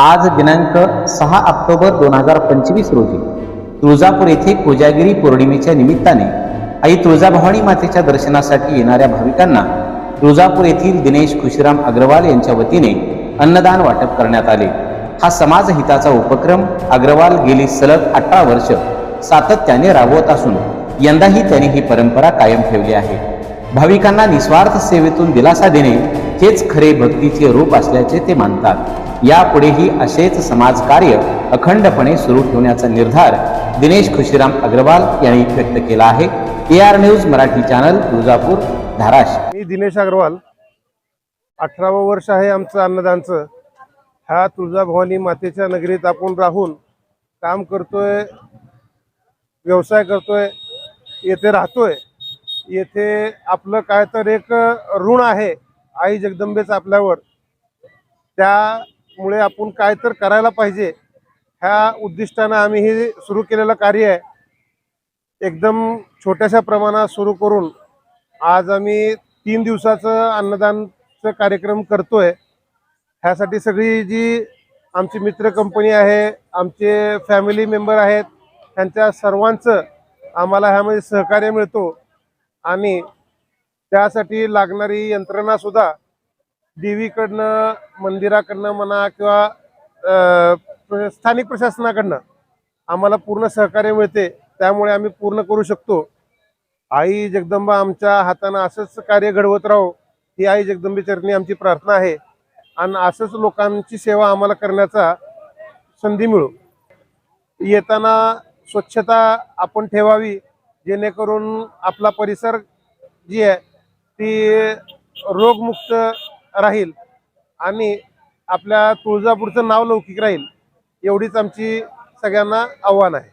आज दिनांक सहा ऑक्टोबर दोन हजार पंचवीस रोजी तुळजापूर येथे कोजागिरी पौर्णिमेच्या निमित्ताने आई तुळजाभवानी मातेच्या दर्शनासाठी येणाऱ्या भाविकांना तुळजापूर येथील दिनेश खुशीराम अग्रवाल यांच्या वतीने अन्नदान वाटप करण्यात आले. हा समाजहिताचा उपक्रम अग्रवाल गेली सलग अठरा वर्ष सातत्याने राबवत असून यंदाही त्यांनी ही परंपरा कायम ठेवली आहे. भाविकांना निस्वार्थ सेवेतून दिलासा देणे हेच खरे भक्तीचे रूप असल्याचे ते मानतात. यापुढेही असेच समाजकार्य अखंडपणे सुरू ठेवण्याचा निर्धार दिनेश खुशीराम अग्रवाल यांनी व्यक्त केला आहे. A R news Marathi channel Tuljapur Dharashiv. मी दिनेश अग्रवाल. अठरावं वर्ष आहे आमचं अन्नदानचं. ह्या तुळजाभवानी मातेच्या नगरीत आपण राहून काम करतोय व्यवसाय करतोय येथे राहतोय. येथे आपलं काय तर एक ऋण आहे. आई जगदंबेच आपल्यावर. त्यामुळे आपण काय तर करायला पाहिजे. ह्या उद्दिष्टानं आम्ही हे सुरू केलेलं कार्य आहे. एकदम छोट्याशा प्रमाणात सुरू करून आज आम्ही तीन दिवसाचं अन्नदानचं कार्यक्रम करतोय. ह्यासाठी सगळी जी आमची मित्र कंपनी आहे आमचे फॅमिली मेंबर आहेत त्यांच्या सर्वांचं आम्हाला ह्यामध्ये सहकार्य मिळतो. आणि त्यासाठी लागणारी यंत्रणा सुद्धा देवीकडनं मंदिराकडनं म्हणा किंवा प्र- स्थानिक प्रशासनाकडनं आम्हाला पूर्ण सहकार्य मिळते. त्यामुळे आम्ही पूर्ण करू शकतो. आई जगदंबा आमच्या हातानं असंच कार्य घडवत राहो ही आई जगदंबेचरणी आमची प्रार्थना आहे. आणि असंच लोकांची सेवा आम्हाला करण्याचा संधी मिळू. येताना स्वच्छता आपण ठेवावी जेणेकरून आपला परिसर जी आहे ती रोगमुक्त राहील आणि आपल्या तुळजापूरचं नाव लौकिक राहील एवढीच आमची सगळ्यांना आव्हान आहे.